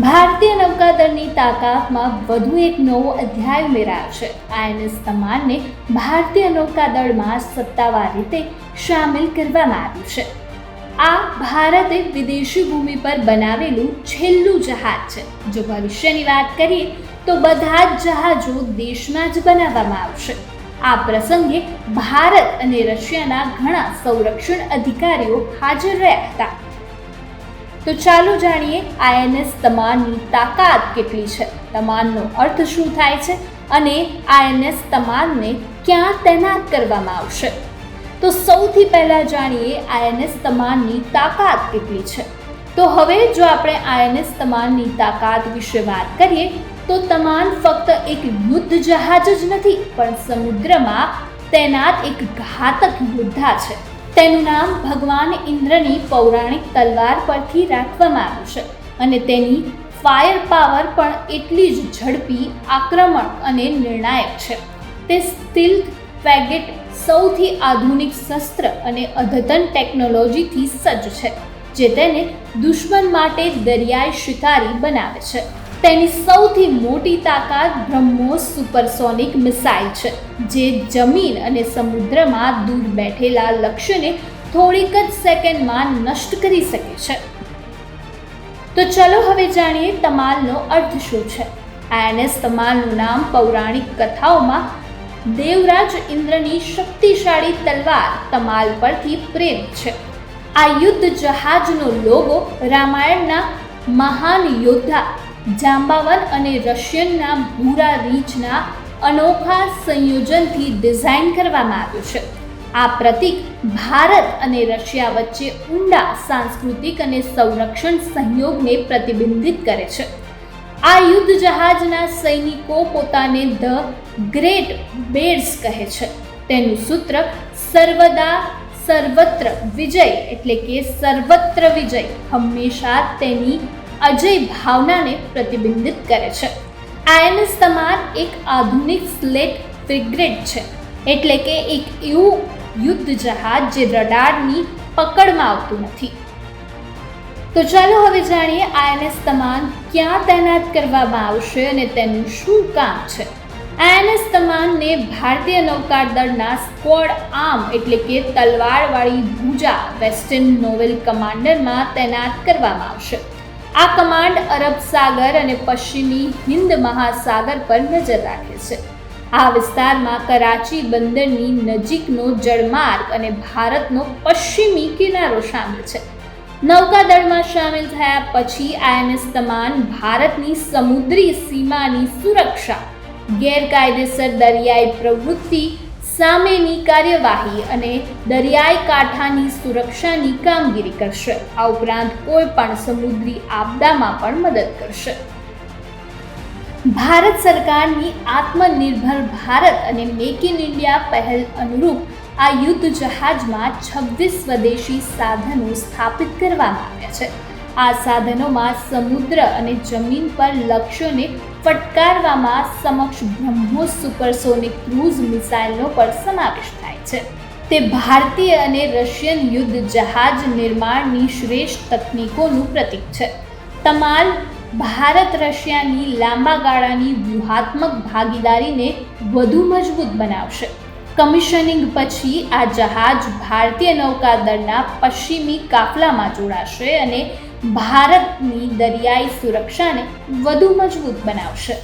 ભારતીય નૌકાદળની તાકાતમાં વધુ એક નવો અધ્યાય ઉમેરાયો છે આઈએનએસ તમાનને ભારતીય નૌકાદળમાં સત્તાવાર રીતે સામેલ કરવામાં આવ્યું છે. આ ભારતે વિદેશી ભૂમિ પર બનાવેલું છેલ્લું જહાજ છે. જો ભવિષ્યની વાત કરીએ, તો બધા જ જહાજો દેશમાં જ બનાવવામાં આવશે. આ પ્રસંગે ભારત અને રશિયાના ઘણા સંરક્ષણ અધિકારીઓ હાજર રહ્યા હતા. તો ચાલો જાણીએ આઈએનએસ તમાનની તાકાત કેટલી છે. તમાનનો અર્થ શું થાય છે અને આઈએનએસ તમાનને ક્યાં તૈનાત કરવામાં આવશે? તો સૌથી પહેલાં જાણીએ આઈએનએસ તમાનની તાકાત કેટલી છે. તો હવે જો આપણે આઈએનએસ તમાનની તાકાત વિશે વાત કરીએ, તો તમાન ફક્ત એક યુદ્ધ જહાજ જ નથી, પણ સમુદ્રમાં તૈનાત એક ઘાતક યોદ્ધા છે. તેનું નામ ભગવાન ઇન્દ્રની પૌરાણિક તલવાર પરથી રાખવામાં આવ્યું છે અને તેની ફાયર પાવર પણ એટલી જ ઝડપી આક્રમક અને નિર્ણાયક છે. તે સ્ટીલ્થ ફેગેટ સૌથી આધુનિક શસ્ત્ર અને અદ્યતન ટેકનોલોજીથી સજ્જ છે, જે તેને દુશ્મન માટે દરિયાઈ શિકારી બનાવે છે. તેની સૌથી મોટી તાકાત બ્રહ્મોસ સુપરસોનિક મિસાઇલ છે, જે જમીન અને સમુદ્રમાં દૂર બેઠેલા લક્ષ્યને થોડીક જ સેકન્ડમાં નષ્ટ કરી શકે છે. તો ચલો હવે જાણીએ તમાલનો અર્થ શું છે. આઈએનએસ તમાલનું નામ પૌરાણિક કથાઓમાં દેવરાજ ઇન્દ્રની શક્તિશાળી તલવાર તમાલ પરથી પ્રેમ છે. આ યુદ્ધ જહાજનો લોગો રામાયણના મહાન યોદ્ધા જાંબાવન અને રશિયનના ભૂરા રીંછના અનોખા સંયોજનથી ડિઝાઇન કરવામાં આવ્યું છે. આ પ્રતીક ભારત અને રશિયા વચ્ચે ઊંડા સાંસ્કૃતિક અને સંરક્ષણ સહયોગને પ્રતિબિંબિત કરે છે. આ યુદ્ધ જહાજના સૈનિકો પોતાને ધ ગ્રેટ બેર્સ કહે છે. તેનું સૂત્ર સર્વદા સર્વત્ર વિજય એટલે કે સર્વત્ર વિજય. હંમેશા તેની અજય ભાવનાને પ્રતિબિંબિત કરે છે. આઈએનએસ તમાર એક આધુનિક સ્લેટ ફ્રિગ્રેટ છે, એટલે કે એક એવું યુદ્ધ જહાજ જે રડારની પકડમાં આવતું નથી. તો ચાલો હવે જાણીએ આઈએનએસ તમાન ક્યાં તૈનાત કરવામાં આવશે અને તેનું શું કામ છે. આઈએનએસ તમાનને ભારતીય નૌકાદળના સ્કોડ આર્મ, એટલે કે તલવારવાળી ભૂજા, વેસ્ટર્ન નોવેલ કમાન્ડરમાં તૈનાત કરવામાં આવશે. આ કમાન્ડ અરબ સાગર અને પશ્ચિમી હિન્દ મહાસાગર પર નજર રાખે છે. આ વિસ્તારમાં કરાચી બંદરની નજીકનો જળમાર્ગ અને ભારતનો પશ્ચિમી કિનારો શામેલ છે. નૌકાદળમાં સામેલ થયા પછી આઈએનએસ તમાન ભારતની સમુદ્રી સીમાની સુરક્ષા, ગેરકાયદેસર દરિયાઈ પ્રવૃત્તિ સામેની કાર્યવાહી અને દરિયાઈ કાંઠાની સુરક્ષાની કામગીરી કરશે. આ ઉપરાંત કોઈ પણ સમુદ્રી આપદામાં પણ મદદ કરશે. ભારત સરકારની આત્મનિર્ભર ભારત અને મેક ઇન ઇન્ડિયા પહેલ અનુરૂપ આ યુદ્ધ જહાજમાં છવ્વીસ સ્વદેશી સાધનો સ્થાપિત કરવામાં આવ્યા છે. આ સાધનોમાં સમુદ્ર અને જમીન પર લક્ષ્યોને ફટકારવામાં સમક્ષ બ્રહ્મોસ સુપરસોનિક ક્રૂઝ મિસાઇલનો પણ સમાવેશ થાય છે. તે ભારતીય અને રશિયન યુદ્ધ જહાજ નિર્માણની શ્રેષ્ઠ તકનીકોનું પ્રતીક છે. તમાલ ભારત રશિયાની લાંબા ગાળાની વ્યૂહાત્મક ભાગીદારીને વધુ મજબૂત બનાવશે. કમિશનિંગ પછી આ જહાજ ભારતીય નૌકાદળના પશ્ચિમી કાફલામાં જોડાશે અને ભારતની દરિયાઈ સુરક્ષાને વધુ મજબૂત બનાવશે.